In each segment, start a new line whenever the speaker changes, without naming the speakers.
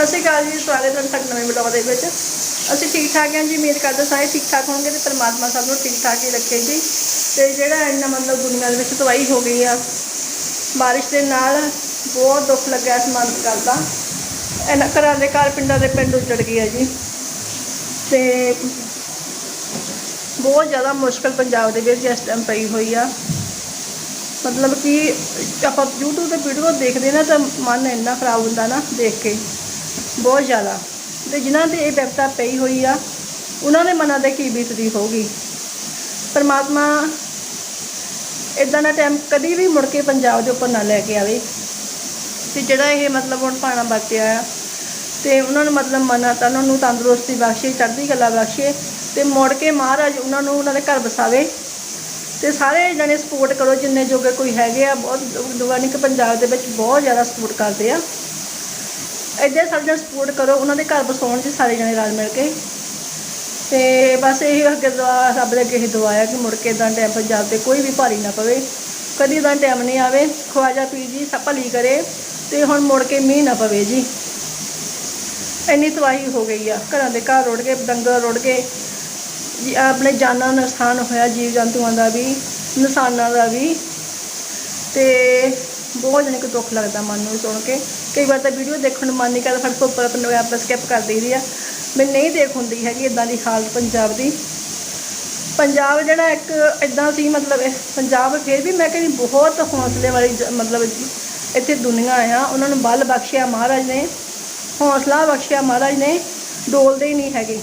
ਸਤਿ ਸ਼੍ਰੀ ਅਕਾਲ ਜੀ, ਸਵਾਗਤ ਹੈ ਤੁਹਾਡਾ ਨਵੇਂ ਬਲੌਗ ਦੇ ਵਿੱਚ। ਅਸੀਂ ਠੀਕ ਠਾਕ ਹਾਂ ਜੀ, ਉਮੀਦ ਕਰਦੇ ਸਾਰੇ ਠੀਕ ਠਾਕ ਹੋਣਗੇ ਤੇ ਪਰਮਾਤਮਾ ਸਭ ਨੂੰ ਠੀਕ ਠਾਕ ਹੀ ਰੱਖੇ ਜੀ। ਤੇ ਜਿਹੜਾ ਇੰਨਾ ਮਤਲਬ ਦੁਨੀਆ ਦੇ ਵਿੱਚ ਤਬਾਹੀ ਹੋ ਗਈ ਆ, ਬਾਰਿਸ਼ ਦੇ ਨਾਲ ਬਹੁਤ ਦੁੱਖ ਲੱਗਿਆ ਇਸ ਮਨ ਕਰਦਾ ਇਹਨਾਂ ਘਰਾਂ ਦੇ, ਘਰ ਪਿੰਡਾਂ ਦੇ ਪਿੰਡ ਉੱਜੜ ਗਏ ਆ ਜੀ। ਤੇ ਬਹੁਤ ਜ਼ਿਆਦਾ ਮੁਸ਼ਕਲ ਪੰਜਾਬ ਦੇ ਵਿੱਚ ਇਸ ਟਾਈਮ ਪਈ ਹੋਈ ਆ। ਮਤਲਬ ਕਿ ਆਪਾਂ YouTube ਤੇ ਵੀਡੀਓ ਦੇਖਦੇ ਨਾ ਤਾਂ ਮਨ ਇੰਨਾ ਖਰਾਬ ਹੁੰਦਾ ਨਾ, ਦੇਖ ਕੇ। ਬਹੁਤ ਜ਼ਿਆਦਾ। ਤੇ ਜਿਨ੍ਹਾਂ ਤੇ ਇਹ ਵਿਪਤਾ ਪਈ ਹੋਈ ਆ, ਉਹਨਾਂ ਦੇ ਮਨਾਂ ਤੇ ਕੀ ਬੀਤਦੀ ਹੋਊਗੀ? ਪਰਮਾਤਮਾ ਇਦਾਂ ਦਾ ਟਾਈਮ ਕਦੀ ਵੀ ਮੁੜ ਕੇ ਪੰਜਾਬ ਦੇ ਉੱਪਰ ਨਾ ਲੈ ਕੇ ਆਵੇ। ਤੇ ਜਿਹੜਾ ਇਹ ਮਤਲਬ ਹੁਣ ਪਾਣਾ ਬਚਿਆ ਆ, ਤੇ ਉਹਨਾਂ ਨੂੰ ਮਤਲਬ ਮਨਾ ਤਾਂ ਉਹਨਾਂ ਨੂੰ ਤੰਦਰੁਸਤੀ ਬਖਸ਼ੇ, ਚੜ੍ਹਦੀ ਕਲਾ ਬਖਸ਼ੇ, ਤੇ ਮੁੜ ਕੇ ਮਹਾਰਾਜ ਉਹਨਾਂ ਨੂੰ ਉਹਨਾਂ ਦੇ ਘਰ ਵਸਾਵੇ। ਤੇ ਸਾਰੇ ਜਣੇ ਸਪੋਰਟ ਕਰੋ, ਜਿੰਨੇ ਜੋਗੇ ਕੋਈ ਹੈਗੇ ਆ, ਬਹੁਤ ਦੁਆਨੀ ਕਿ ਪੰਜਾਬ ਦੇ ਵਿੱਚ ਬਹੁਤ ਜ਼ਿਆਦਾ ਸਪੋਰਟ ਕਰਦੇ ਆ। ਇੱਦਾਂ ਸਾਰੇ ਜਣੇ ਸਪੋਰਟ ਕਰੋ, ਉਹਨਾਂ ਦੇ ਘਰ ਵਸਾਉਣ ਜੀ ਸਾਰੇ ਜਣੇ ਰਲ ਮਿਲ ਕੇ। ਤੇ ਬਸ ਇਹੀ ਅੱਗੇ ਦੁਆ ਰੱਬ ਦੇ ਅੱਗੇ ਹੀ ਦੁਆ ਆ ਕਿ ਮੁੜ ਕੇ ਇਦਾਂ ਟਾਈਮ ਪੰਜਾਬ ਤੇ ਕੋਈ ਵੀ ਭਾਰੀ ਨਾ ਪਵੇ। ਕਦੀ ਇਦਾਂ ਟਾਈਮ ਨਹੀਂ ਆਵੇ। ਖਵਾਜਾ ਪੀ ਜੀ, ਸਭ ਭਲੀ ਕਰੇ ਤੇ ਹੁਣ ਮੁੜ ਕੇ ਮੀਂਹ ਨਾ ਪਵੇ ਜੀ। ਇੰਨੀ ਤਬਾਹੀ ਹੋ ਗਈ ਆ। ਘਰਾਂ ਦੇ ਘਰ ਰੁੜ ਕੇ ਡੰਗਰ ਰੁੜ ਕੇ ਜੀ ਆਪਣੇ ਜਾਨਾਂ ਦਾ ਨੁਕਸਾਨ ਹੋਇਆ ਜੀਵ ਜੰਤੂਆਂ ਦਾ ਵੀ ਨੁਕਸਾਨਾਂ ਦਾ ਵੀ। ਤੇ ਬਹੁਤ ਜਣੇ ਕੋ ਦੁੱਖ ਲੱਗਦਾ ਮਨ ਨੂੰ ਸੁਣ ਕੇ। ਕਈ ਵਾਰ ਤਾਂ ਵੀਡੀਓ ਦੇਖਣ ਨੂੰ ਮਨ ਨਹੀਂ ਕਰਦਾ ਫਟ ਉੱਪਰ ਆਪਣੇ ਆਪ ਸਕਿਪ ਕਰ ਦਈਦੀ ਆ। ਮੈਂ ਨਹੀਂ ਦੇਖ ਹੁੰਦੀ ਹੈਗੀ ਇਦਾਂ ਦੀ ਹਾਲਤ ਪੰਜਾਬ ਦੀ। ਪੰਜਾਬ ਜਿਹੜਾ ਇੱਕ ਇਦਾਂ ਸੀ, ਮਤਲਬ ਇਹ ਪੰਜਾਬ ਫਿਰ ਵੀ ਮੈਂ ਕਹਿੰਦੀ ਬਹੁਤ ਹੌਸਲੇ ਵਾਲੀ ਜ- ਮਤਲਬ ਇੱਥੇ ਦੁਨੀਆ ਆ। ਉਹਨਾਂ ਨੂੰ ਬਲ ਬਖਸ਼ਿਆ ਮਹਾਰਾਜ ਨੇ, ਹੌਸਲਾ ਬਖਸ਼ਿਆ ਮਹਾਰਾਜ ਨੇ, ਡੋਲਦੇ ਹੀ ਨਹੀਂ ਹੈਗੇ।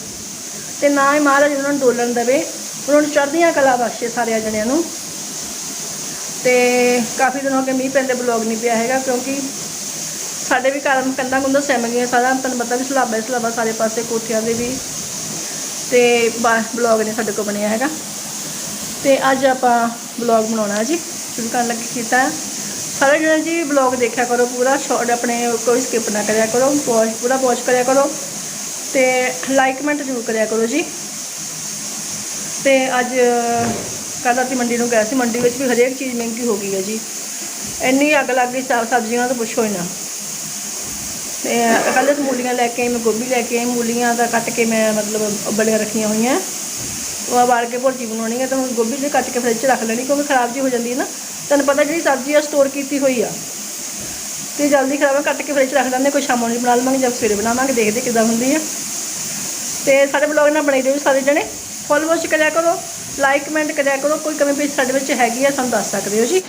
ਤੇ ਨਾ ਹੀ ਮਹਾਰਾਜ ਉਹਨਾਂ ਨੂੰ ਡੋਲਣ ਦੇਵੇ, ਉਹਨਾਂ ਨੂੰ ਚੜ੍ਹਦੀਆਂ ਕਲਾ ਬਖਸ਼ੇ ਸਾਰਿਆਂ ਜਣਿਆਂ ਨੂੰ। ਤੇ ਕਾਫੀ ਦਿਨ ਹੋ ਗਏ ਮੀਂਹ ਪੈਂਦੇ, ਬਲੌਗ ਨਹੀਂ ਪਿਆ ਹੈਗਾ, ਕਿਉਂਕਿ ਸਾਡੇ ਵੀ ਘਰ ਕੰਧਾਂ ਕੁੰਧਾਂ ਸਿਮ ਗਈਆਂ, ਸਾਰਾ ਤੁਹਾਨੂੰ ਪਤਾ ਵੀ ਸਲਾਬਾ ਹੀ ਸਲਾਬਾ ਸਾਰੇ ਪਾਸੇ ਕੋਠਿਆਂ ਦੇ ਵੀ। ਤੇ ਬਲੌਗ ਨੇ ਸਾਡੇ ਕੋਲ ਬਣਿਆ ਹੈਗਾ। ਤੇ ਅੱਜ ਆਪਾਂ ਬਲੌਗ ਬਣਾਉਣਾ ਜੀ, ਸ਼ੁਰੂ ਕਰਨ ਲੱਗੇ ਕੀਤਾ। ਹੈ। ਸਾਰੇ ਜਣੇ ਜੀ ਬਲੌਗ ਦੇਖਿਆ ਕਰੋ ਪੂਰਾ ਸ਼ਾਰਟ ਆਪਣੇ ਕੋਈ ਸਕਿਪ ਨਾ ਕਰਿਆ ਕਰੋ ਵਾਚ ਪੂਰਾ ਵਾਚ ਕਰਿਆ ਕਰੋ। ਤੇ ਲਾਈਕ ਕਮੈਂਟ ਜ਼ਰੂਰ ਕਰਿਆ ਕਰੋ ਜੀ। ਤੇ ਅੱਜ, ਕੱਲ੍ਹ ਅਸੀਂ ਮੰਡੀ ਨੂੰ ਗਏ ਸੀ, ਮੰਡੀ ਵਿੱਚ ਵੀ ਹਰੇਕ ਚੀਜ਼ ਮਹਿੰਗੀ ਹੋ ਗਈ ਹੈ ਜੀ। ਇੰਨੀ ਅੱਗ ਲੱਗ ਗਈ ਸਬਜ਼ੀਆਂ ਤਾਂ ਪੁੱਛੋ ਹੀ ਨਾ। ਤੇ ਕੱਲ੍ਹ ਮੂਲੀਆਂ ਲੈ ਕੇ ਆਈ, ਮੈਂ ਗੋਭੀ ਲੈ ਕੇ ਆਈ। ਮੂਲੀਆਂ ਦਾ ਕੱਟ ਕੇ ਮੈਂ ਮਤਲਬ ਬੜੀਆਂ ਰੱਖੀਆਂ ਹੋਈਆਂ। ਉਹ ਵਾਰ ਕੇ ਭੁਰਜੀ ਬਣਾਉਣੀ ਹੈ ਤਾਂ ਹੁਣ ਗੋਭੀ ਜੇ ਕੱਟ ਕੇ ਫਰਿੱਜ 'ਚ ਰੱਖ ਲੈਣੀ, ਕਿਉਂਕਿ ਖਰਾਬ ਜੀ ਹੋ ਜਾਂਦੀ ਹੈ ਨਾ। ਤੁਹਾਨੂੰ ਪਤਾ ਜਿਹੜੀ ਸਬਜ਼ੀ ਆ ਸਟੋਰ ਕੀਤੀ ਹੋਈ ਆ। ਤੇ ਜਲਦੀ ਖਰਾਬ ਆ, ਕੱਟ ਕੇ ਫਰਿੱਜ 'ਚ ਰੱਖ ਲੈਂਦੇ ਕੋਈ ਸ਼ਾਮ ਨੂੰ ਬਣਾ ਲਵਾਂਗੇ ਜਾਂ ਸਵੇਰੇ ਬਣਾਵਾਂਗੇ, ਦੇਖਦੇ ਕਿੱਦਾਂ ਹੁੰਦੀ ਆ। ਤੇ ਸਾਡੇ ਬਲੌਗ ਨਾਲ ਬਣੇ ਰਹੋ ਸਾਰੇ ਜਣੇ। ਫੋਲੋ ਵਾਚ ਕਰਿਆ ਕਰੋ ਲਾਈਕ ਕਮੈਂਟ ਕਰਿਆ ਕਰੋ। ਕੋਈ ਕਮੀ ਪੇਸ਼ ਸਾਡੇ ਵਿੱਚ ਹੈਗੀ ਆ, ਸਾਨੂੰ ਦੱਸ ਸਕਦੇ ਹੋ ਜੀ।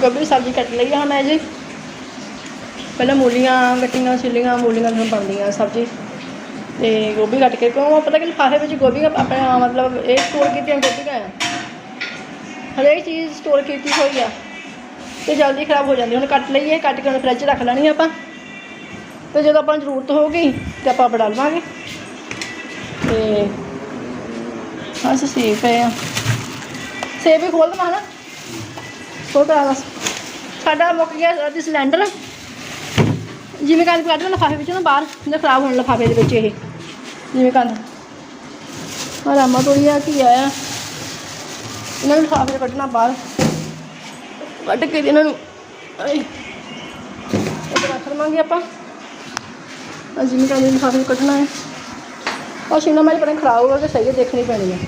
ਗੋਭੀ ਦੀ ਸਬਜ਼ੀ ਕੱਟ ਲਈ ਆ ਮੈਂ ਜੀ। ਪਹਿਲਾਂ ਮੂਲੀਆਂ ਕੱਟੀਆਂ, ਛਿੱਲੀਆਂ, ਮੂਲੀਆਂ ਨੂੰ ਬਣਦੀਆਂ ਸਬਜ਼ੀ। ਤੇ ਗੋਭੀ ਕੱਟ ਕੇ, ਕਿਉਂ ਪਤਾ ਕਿ ਲਿਫਾਫੇ ਵਿੱਚ ਗੋਭੀ ਆਪਣਾ ਮਤਲਬ ਇਹ ਸਟੋਰ ਕੀਤੀਆਂ ਗੋਭੀਆਂ ਆ ਹਰੇਕ ਚੀਜ਼ ਸਟੋਰ ਕੀਤੀ ਹੋਈ ਆ। ਤੇ ਜਲਦੀ ਖਰਾਬ ਹੋ ਜਾਂਦੀ ਹੁਣ ਕੱਟ ਲਈਏ, ਕੱਟ ਕੇ ਹੁਣ ਫਰਿੱਜ 'ਚ ਰੱਖ ਲੈਣੀ ਆਪਾਂ। ਤੇ ਜਦੋਂ ਆਪਾਂ ਨੂੰ ਜ਼ਰੂਰਤ ਹੋਊਗੀ, ਤੇ ਆਪਾਂ ਬਣਾ ਲਵਾਂਗੇ। ਤੇ ਬਸ ਸੇਬ ਹੈ ਆ। ਸੇਬ ਵੀ ਖੋਲ ਦਵਾਂ ਨਾ ਖੋਲ ਕਰਾ ਬਸ। ਸਾਡਾ ਮੁੱਕ ਗਿਆ ਸਿਲੰਡਰ। ਜਿਵੇਂ ਕੰਨ ਕੱਢ ਲਿਆ ਲਿਫਾਫੇ ਵਿੱਚੋਂ ਨਾ ਬਾਹਰ ਜਿਹੜਾ ਖਰਾਬ ਹੋਣ ਲਿਫਾਫੇ ਦੇ ਵਿੱਚ ਇਹ ਜਿਵੇਂ ਕੰਨ ਆ ਰਾਮਾ ਤੋੜੀ ਆ ਕੀ ਆਇਆ? ਇਹਨਾਂ ਨੂੰ ਲਿਫਾਫੇ ਕੱਢਣਾ ਬਾਹਰ। ਕੱਢ ਕੇ ਇਹਨਾਂ ਨੂੰ ਰੱਖ ਲਵਾਂਗੇ ਆਪਾਂ। ਆ ਜਿਵੇਂ ਕੰਨ ਦੇ ਲਿਫਾਫੇ ਕੱਢਣਾ ਹੈ। ਉਹ ਸ਼ਿਮਲਾ ਮਿਰਚ ਪਤਾ ਖਰਾਬ ਹੋ ਗਿਆ ਕਿ ਸਹੀ ਹੈ ਦੇਖਣੀ ਪੈਣੀ ਹੈ।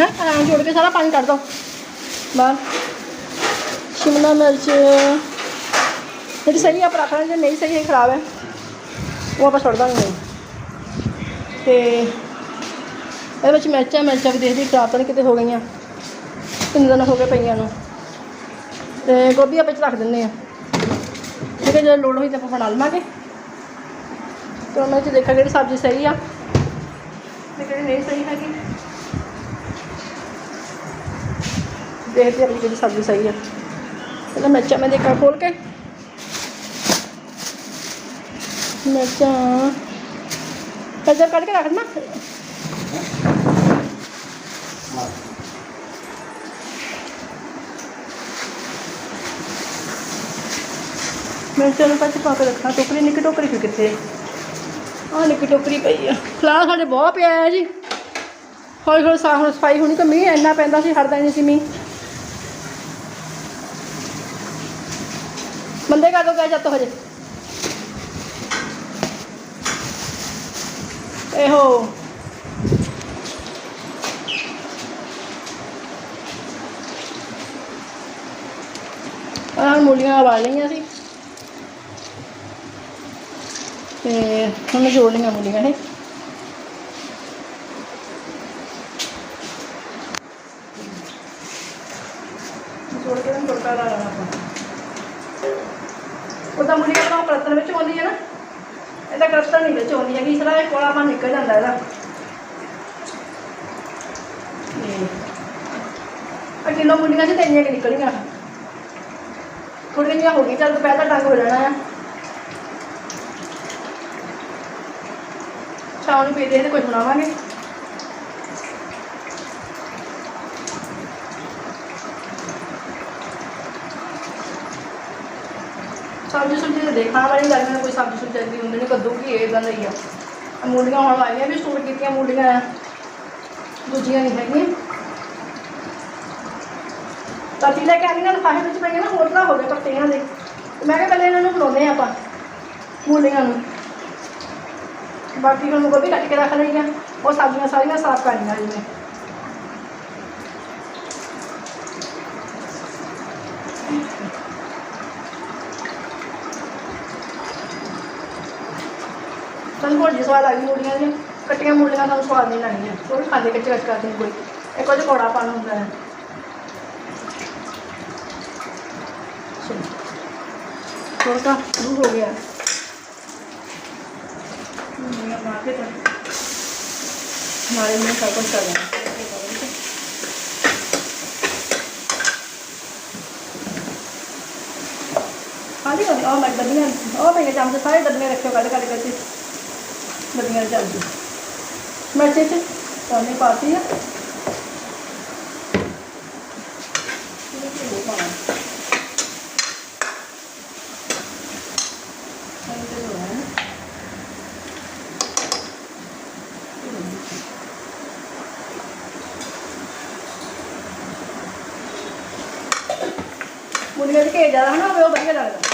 ਹੈ। ਆਂ ਜੋੜ ਕੇ ਸਾਰਾ ਪਾਣੀ ਕੱਢ ਦੋ। ਬਾਹਰ। ਸ਼ਿਮਲਾ ਮਿਰਚ। ਜਿਹੜੀ ਸਹੀ ਆ, ਪਰ ਰੱਖ ਲੈਂਦੇ ਨਹੀਂ ਸਹੀ ਹੈ ਖਰਾਬ ਹੈ। ਉਹ ਆਪਾਂ ਛੱਡ ਦਾਂਗੇ। ਤੇ ਇਹਦੇ ਵਿੱਚ ਮਿਰਚਾਂ ਮਿਰਚਾਂ ਵੀ ਦੇਖਦੀ ਖਰਾਬ ਤਾਂ ਨਹੀਂ ਕਿਤੇ ਹੋ ਗਈਆਂ। ਕਿੰਨੇ ਦਿਨ ਹੋ ਗਏ ਪਈਆਂ ਨੂੰ। ਤੇ ਗੋਭੀ ਆਪਾਂ ਚ ਰੱਖ ਦਿੰਦੇ ਆ ਠੀਕ ਹੈ ਜਦੋਂ ਲੋੜ ਹੋਈ ਤਾਂ ਆਪਾਂ ਬਣਾ ਲਵਾਂਗੇ। ਤੇ ਉਹਨਾਂ 'ਚ ਦੇਖਾਂ ਕਿਹੜੀ ਸਬਜ਼ੀ ਸਹੀ ਆ ਤੇ ਕਿਹੜੀ ਨਹੀਂ ਸਹੀ ਹੈਗੀ। ਦੇਖਦੇ ਹਾਂ ਵੀ ਕਿਹੜੀ ਸਬਜ਼ੀ ਸਹੀ ਆ। ਪਹਿਲਾਂ ਮਿਰਚਾਂ ਮੈਂ ਦੇਖਾਂ ਖੋਲ ਕੇ। ਮਿਰਚਾਂ। ਕਦਰ ਕੱਢ ਕੇ ਰੱਖ ਦੇਣਾ ਮਿਰਚਾਂ ਨੂੰ ਪੱਚ ਪਾ ਕੇ ਰੱਖਣਾ ਟੋਕਰੀ ਨਿੱਕੀ ਟੋਕਰੀ ਫਿਰ ਕਿੱਥੇ? ਆਹ ਨਿੱਕੀ ਟੋਕਰੀ ਪਈ ਆ। ਖਲਾਰਾ ਸਾਡੇ ਬਹੁਤ ਪਿਆ ਹੈ ਜੀ। ਹੌਲੀ ਹੌਲੀ ਸਾਫ਼ ਹੁਣ ਸਫ਼ਾਈ ਹੋਣੀ ਤਾਂ ਮੀਂਹ ਇੰਨਾ ਪੈਂਦਾ ਸੀ, ਹਟਦਾ ਨਹੀਂ ਸੀ ਮੀਂਹ। ਬੰਦੇ ਇੱਥੇ ਕਾ ਦੋ ਗਿਆ ਆਹ ਮੂਲੀਆਂ ਵਾਲ ਲਈਆਂ ਸੀ। ਤੇ ਹੁਣ ਜੋੜ ਲਈਆਂ ਮੂਲੀਆਂ ਇਹ। ਜੋੜ ਕੇ ਨਾ ਤੜਕਾ ਲਾ ਲੈਣਾ ਆਪਾਂ। ਉਹਦਾ ਮੂਲੀਆਂ ਤਾਂ ਕਰਤਨ ਵਿੱਚ ਆਉਂਦੀ ਹੈ ਨਾ। ਇਹਦਾ ਕਰਤਨ ਨਹੀਂ ਵਿੱਚ ਆਉਂਦੀ ਹੈਗੀ, ਇਸ ਤਰ੍ਹਾਂ ਇਹ ਕੋਲਾ ਮਾ ਨਿਕਲ ਜਾਂਦਾ ਇਹਦਾ। ਆ ਕਿਲੋ ਮੁੰਡੀਆਂ ਚ ਤੇਰੀਆਂ ਕਿ ਨਿਕਲੀਆਂ? ਥੋੜੀਆਂ ਜਿਹੀਆਂ ਹੋ ਗਈ ਚੱਲ ਦੁਪਹਿਰ ਦਾ ਟੰਗ ਹੋ ਜਾਣਾ ਆ। ਸ਼ਾਮ ਨੂੰ ਪੀਦੇ ਤੇ ਕੁਝ ਬਣਾਵਾਂਗੇ ਸਬਜ਼ੀ ਸੁਬਜ਼ੀ ਤੇ ਦੇਖਣ ਵਾਲੀ ਕੋਈ ਸਬਜ਼ੀ ਸੁਬਜ਼ੀ ਦੀ ਹੁੰਦੀ ਨਹੀਂ ਕੱਦੂ ਕੀ ਇਦਾਂ ਦਾ ਹੀ ਆ। ਮੂਲੀਆਂ ਹੁਣ ਆਈਆਂ ਵੀ ਸਟੋਰ ਕੀਤੀਆਂ ਮੂਲੀਆਂ ਦੂਜੀਆਂ ਨਹੀਂ ਹੈਗੀਆਂ। ਤਾਤੀ ਲੈ ਕੇ ਆਣੀ ਨਾਲ ਫਾਹੇ ਵਿੱਚ ਪਈਆਂ ਨਾ, ਹੋਰ ਤਾਂ ਹੋ ਗਏ ਪੱਤੀਆਂ ਦੇ। ਮੈਂ ਕਿਹਾ ਪਹਿਲੇ ਇਹਨਾਂ ਨੂੰ ਬਣਾਉਂਦੇ ਹਾਂ ਆਪਾਂ ਮੂਲੀਆਂ ਨੂੰ। ਬਾਕੀ ਹੁਣ ਗੋਭੀ ਕੱਟ ਕੇ ਰੱਖ ਲਈ ਉਹ ਸਬਜ਼ੀਆਂ ਸਾਰੀਆਂ ਸਾਫ਼ ਕਰਨੀਆਂ ਜੀ ਮੈਂ ਸਾਨੂੰ ਹੋਰ ਜੀ ਸਵਾਦ ਆ ਗਈ ਮੂਲੀਆਂ ਦੀਆਂ ਕੱਟੀਆਂ ਮੂਲੀਆਂ ਸਾਨੂੰ ਸਵਾਦ ਨਹੀਂ ਲੱਗਦੀਆਂ ਉਹ ਵੀ ਖਾਂਦੇ ਕੱਚੇ ਕੱਚ ਕਰਦੇ ਨੇ ਕੋਈ ਇੱਕ ਉਹਦੇ ਕੋੜਾ ਪਾਣ ਹੁੰਦਾ ਹੈ ਤੜਕਾ ਸ਼ੁਰੂ ਹੋ ਗਿਆ ਮੂਲੀਆਂ ਪਾ ਕੇ ਤਾਂ ਹਮਾਰੇ में सब कुछ कर रहे खाली हो गया और मैं डबियाँ और मेरे चमचे सारे डबियाँ रखे कट कट करके ചെറിയ ചതച്ചു വെച്ചിട്ട് ഒന്ന് പാസ് ചെയ്യാം मुझे के ज़्यादा है ना वो बढ़िया लगेगा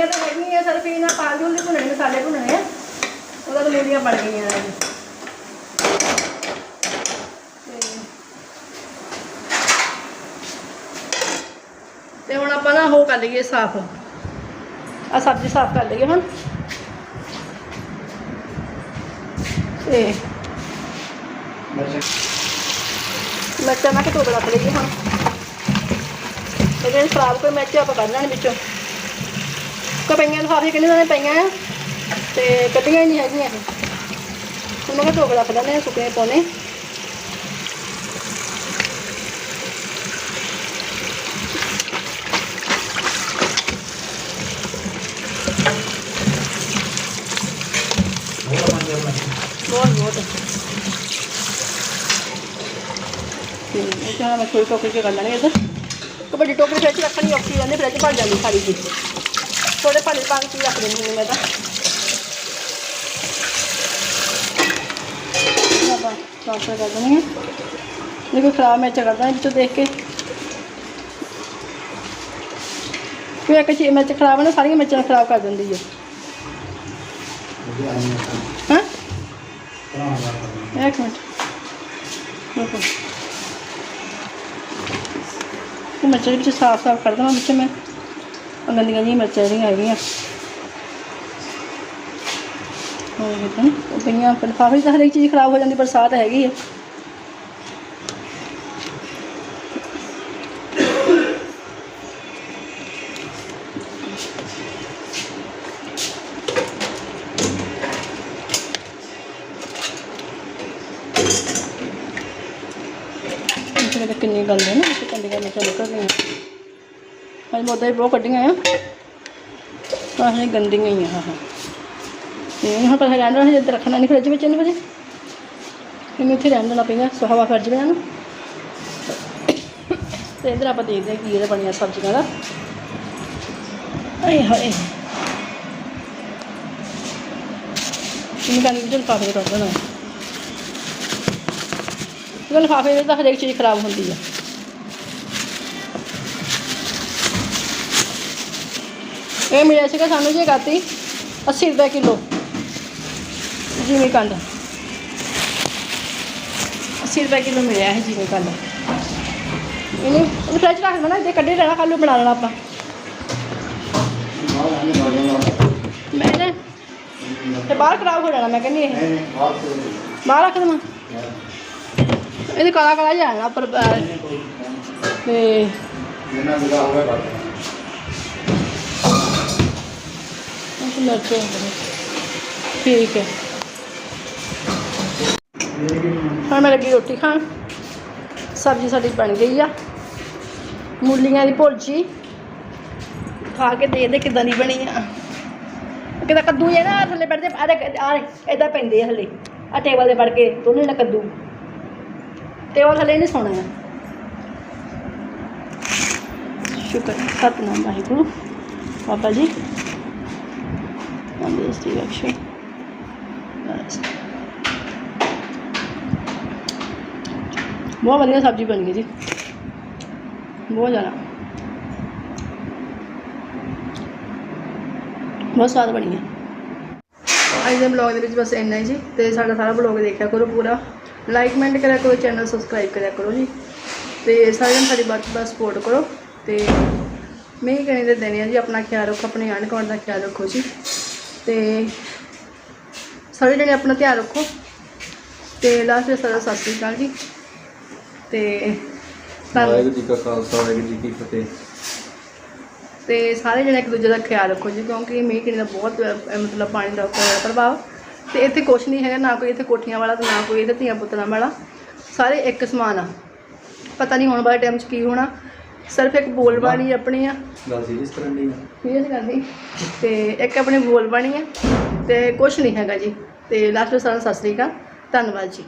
ਬੜੀਆਂ ਤਾਂ ਹੈਗੀਆਂ ਸਿਰਫ ਇਹਨਾਂ ਪਾ ਦਿਓ ਉਹਦੇ ਭੁੰਨਣੇ ਮਸਾਲੇ ਭੁੰਨਣੇ ਆ। ਉਹਦਾ ਤਾਂ ਮੂਲੀਆਂ ਬਣ ਗਈਆਂ ਨੇ। ਤੇ- ਤੇ ਹੁਣ ਆਪਾਂ ਨਾ ਉਹ ਕਰ ਲਈਏ ਸਾਫ਼। ਆ ਸਬਜ਼ੀ ਸਾਫ਼ ਕਰ ਲਈਏ ਹੁਣ। ਤੇ ਮਿਰਚਾਂ। ਮੈਂ ਕਿਹਾ ਧੋ ਕੇ ਰੱਖ ਲਈਏ ਹੁਣ। ਜਿਹੜੇ ਖਰਾਬ ਕੋਈ ਮਿਰਚ ਆਪਾਂ ਕੱਢ ਲੈਣ ਵਿੱਚੋਂ। ਕੋ ਪਈਆਂ ਲਿਫਾਫੇ ਕਿੰਨੇ ਨੇ ਪਈਆਂ ਆ? ਤੇ ਕੱਢੀਆਂ ਨਹੀਂ ਹੈਗੀਆਂ ਇਹ। ਹੁਣ ਮੈਂ ਕਿਹਾ ਧੋ ਕੇ ਰੱਖ ਲੈਂਦੇ ਆ ਸੁੱਕਣੇ ਪਾਉਣੇ ਬਹੁਤ ਬਹੁਤ। ਤੇ ਇਹ ਚਾਹ ਮੈਂ ਕੋਈ ਟੋਕਰੀ ਚ ਕਰ ਲੈਣੀ ਇੱਧਰ। ਇੱਕ ਵੱਡੀ ਟੋਕਰੀ ਵਿੱਚ ਰੱਖਣੀ ਔਖੀ ਜਾਂਦੀ ਫ੍ਰਿਜ ਭਰ ਜਾਂਦੀ ਸਾਰੀ ਜੀ ਥੋੜੇ ਪਾਣੀ ਪਾ ਕੇ ਰੱਖ ਦਿੰਦੀ ਹਾਂ ਮੈਂ ਤਾਂ। ਇਹ ਆਪਾਂ ਟ੍ਰਾਂਸਫਰ ਕਰ ਦਿੰਦੀ ਹਾਂ। ਜੇ ਕੋਈ ਖਰਾਬ ਮਿਰਚ ਕਰਦਾ ਹੈ ਵਿੱਚੋਂ ਦੇਖ ਕੇ। ਕੋਈ ਇੱਕ ਚੀਜ਼ ਮਿਰਚ ਖਰਾਬ ਹੈ ਨਾ, ਸਾਰੀਆਂ ਮਿਰਚਾਂ ਖਰਾਬ ਕਰ ਦਿੰਦੀ ਹੈ। ਹਾਂ? ਇੱਕ ਮਿੰਟ। ਰੁਕੋ ਇਹ ਮਿਰਚਾਂ ਵਿੱਚ ਸਾਫ਼ ਸਾਫ਼ ਕਰ ਦੇਵਾਂ ਵਿੱਚ ਮੈਂ। ਆਹ ਗੰਦੀਆਂ ਜਿਹੀਆਂ ਮਿਰਚਾਂ ਜਿਹੜੀਆਂ ਹੈਗੀਆਂ। ਹੋਰ ਕਿਤੇ ਉਹ ਪਈਆਂ ਲਿਫਾਫੇ 'ਚ ਤਾਂ ਹਰੇਕ ਚੀਜ਼ ਖਰਾਬ ਹੋ ਜਾਂਦੀ, ਬਰਸਾਤ ਹੈਗੀ ਹੈ ਇੱਥੇ ਤਾਂ ਕਿੰਨੀ ਗੰਦੇ ਨੇ ਇੱਥੇ ਕੰਡੀਆਂ ਮਿਰਚਾਂ ਨਿਕਲ ਗਈਆਂ ਅੱਜ ਮੋਦਾ ਹੀ ਬਹੁਤ ਕੱਢੀਆਂ ਆ ਆਹ ਇਹ ਗੰਦੀਆਂ ਹੀ ਆ ਆਹ ਤੇ ਹੁਣ ਪਤਾ ਰਹਿਣ ਦੇਣਾ ਜੇ ਰੱਖਣਾ ਨਹੀਂ ਫ੍ਰਿਜ ਵਿੱਚ ਇਹਨੂੰ ਵਜੇ ਇਹਨੂੰ ਇੱਥੇ ਰਹਿਣ ਦੇਣਾ ਪਏਗਾ ਸੋ ਹਵਾ ਫਿਰ ਜਵੇ ਨਾ ਤੇ ਇਧਰ ਆਪਾਂ ਦੇਖਦੇ ਹਾਂ ਕੀ ਇਹਦਾ ਬਣਿਆ ਸਬਜ਼ੀਆਂ ਦਾ ਆਏ ਹਾਏ ਇਹਨੂੰ ਕਹਿੰਦੇ ਵੀ ਲਿਫਾਫੇ ਇਹ ਮਿਲਿਆ ਸੀਗਾ ਸਾਨੂੰ ਜੀ ਗਾਤੀ 80 ਰੁਪਏ ਕਿਲੋ ਜਿਵੇਂ ਕੰਡ 80 ਰੁਪਏ ਕਿਲੋ ਮਿਲਿਆ ਹੈ ਜਿਵੇਂ ਕੰਡ ਇਹਨੂੰ ਇਹਨੂੰ ਫ੍ਰਿਜ ਰੱਖ ਦੇਣਾ ਜੇ ਕੱਢੇ ਰਹਿਣਾ ਕੱਲ੍ਹ ਬਣਾ ਲੈਣਾ ਆਪਾਂ। ਮੈਂ ਨਾ ਤੇ ਬਾਹਰ ਖਰਾਬ ਹੋ ਜਾਣਾ ਮੈਂ ਕਹਿੰਦੀ ਇਹ। ਬਾਹਰ ਰੱਖ ਦੇਵਾਂ। ਇਹਦੇ ਕਾਲਾ ਕਾਲਾ ਜਿਹਾ ਆਣਾ ਪਰ ਅਹ, ਤੇ ਉਹ ਮਿਰਚ ਠੀਕ ਹੈ। ਹੁਣ ਮੈਂ ਲੱਗੀ ਰੋਟੀ ਖਾਣ। ਸਬਜ਼ੀ ਸਾਡੀ ਬਣ ਗਈ ਆ। ਮੂਲੀਆਂ ਦੀ ਭੁਰਜੀ। ਖਾ ਕੇ ਦੇਖਦੇ ਕਿਦਾਂ ਦੀ ਬਣੀ ਆ। ਕਿਦਾ ਕੱਦੂ ਜੇ ਨਾ ਥੱਲੇ ਬੈਠਦੇ ਆ ਆ ਇਦਾਂ ਪੈਂਦੇ ਆ ਥੱਲੇ। ਆ ਟੇਬਲ ਤੇ ਵੜ ਕੇ ਦੋਨੇ ਨਾ ਕੱਦੂ। ਟੇਬਲ ਥੱਲੇ ਨਹੀਂ ਸੋਣਾ। ਆ ਸ਼ੁਕਰ, ਸਤਨਾਮ ਵਾਹਿਗੁਰੂ। ਬਾਬਾ ਜੀ। ਅੰਦਰ ਸਤੀ ਬਖਸ਼ੋ ਬਸ ਬਹੁਤ ਵਧੀਆ ਸਬਜ਼ੀ ਬਣ ਗਈ ਜੀ ਬਹੁਤ ਜ਼ਿਆਦਾ ਬਹੁਤ ਸਵਾਦ ਬਣੀ ਹੈ ਅੱਜ ਦੇ ਬਲੌਗ ਦੇ ਵਿੱਚ ਬਸ ਇੰਨਾ ਹੀ ਜੀ ਤੇ ਸਾਡਾ ਸਾਰਾ ਬਲੌਗ ਦੇਖਿਆ ਕਰੋ ਪੂਰਾ ਲਾਈਕ ਕਮੈਂਟ ਕਰਿਆ ਕਰੋ ਚੈਨਲ ਸਬਸਕ੍ਰਾਈਬ ਕਰਿਆ ਕਰੋ ਜੀ ਤੇ ਸਾਰਿਆਂ ਨੂੰ ਸਾਡੀ ਬਾਤ ਦਾ ਸਪੋਰਟ ਕਰੋ ਤੇ ਮੈਂ ਹੀ ਕਹਿੰਦੇ ਦੇਣੇ ਆ ਜੀ ਆਪਣਾ ਖਿਆਲ ਰੱਖੋ ਆਪਣੇ ਆਂਢ ਗੁਆਂਢ ਦਾ ਖਿਆਲ ਰੱਖੋ ਜੀ ਤੇ ਸਾਰੇ ਜਣੇ ਆਪਣਾ ਧਿਆਨ ਰੱਖੋ। ਤੇ ਲਾਸਟ ਵਿੱਚ ਸਾਰਾ ਸਤਿ ਸ਼੍ਰੀ ਅਕਾਲ ਜੀ। ਤੇ ਧੰਨ-
ਵਾਹਿਗੁਰੂ ਜੀ ਕਾ ਖਾਲਸਾ ਵਾਹਿਗੁਰੂ ਜੀ ਕੀ ਫਤਿਹ।
ਤੇ ਸਾਰੇ ਜਣੇ ਇੱਕ ਦੂਜੇ ਦਾ ਖਿਆਲ ਰੱਖੋ ਜੀ ਕਿਉਂਕਿ ਮੀਂਹ ਕਿੰਨੀ ਦਾ ਬਹੁਤ ਅਹ, ਮਤਲਬ ਪਾਣੀ ਦਾ ਹੋਇਆ ਪ੍ਰਭਾਵ। ਤੇ ਇੱਥੇ ਕੁਛ ਨਹੀਂ ਹੈਗਾ ਨਾ ਕੋਈ ਇੱਥੇ ਕੋਠੀਆਂ ਵਾਲਾ ਤੇ ਨਾ ਕੋਈ ਇੱਥੇ ਧੀਆਂ ਪੁੱਤਰਾਂ ਵਾਲਾ। ਸਾਰੇ ਇੱਕ ਸਮਾਨ ਆ। ਪਤਾ ਨਹੀਂ ਹੁਣ ਵਾਲੇ ਟਾਈਮ 'ਚ ਕੀ ਹੋਣਾ। ਸਿਰਫ ਇੱਕ ਬੋਲ ਬਾਣੀ ਆਪਣੀ ਆ।
ਗੱਲ ਸੀਰੀਅਸ ਕਰਨ ਦੀ
ਸੀਰੀਅਸ ਕਰਦੀ ਤੇ ਇੱਕ ਆਪਣੀ ਬੋਲ ਬਾਣੀ ਆ। ਤੇ ਕੁਛ ਨਹੀਂ ਹੈਗਾ ਜੀ। ਤੇ ਲਾਸਟ ਵਿੱਚ ਸਾਰਿਆਂ ਨੂੰ ਸਤਿ ਸ੍ਰੀ ਅਕਾਲ। ਧੰਨਵਾਦ ਜੀ।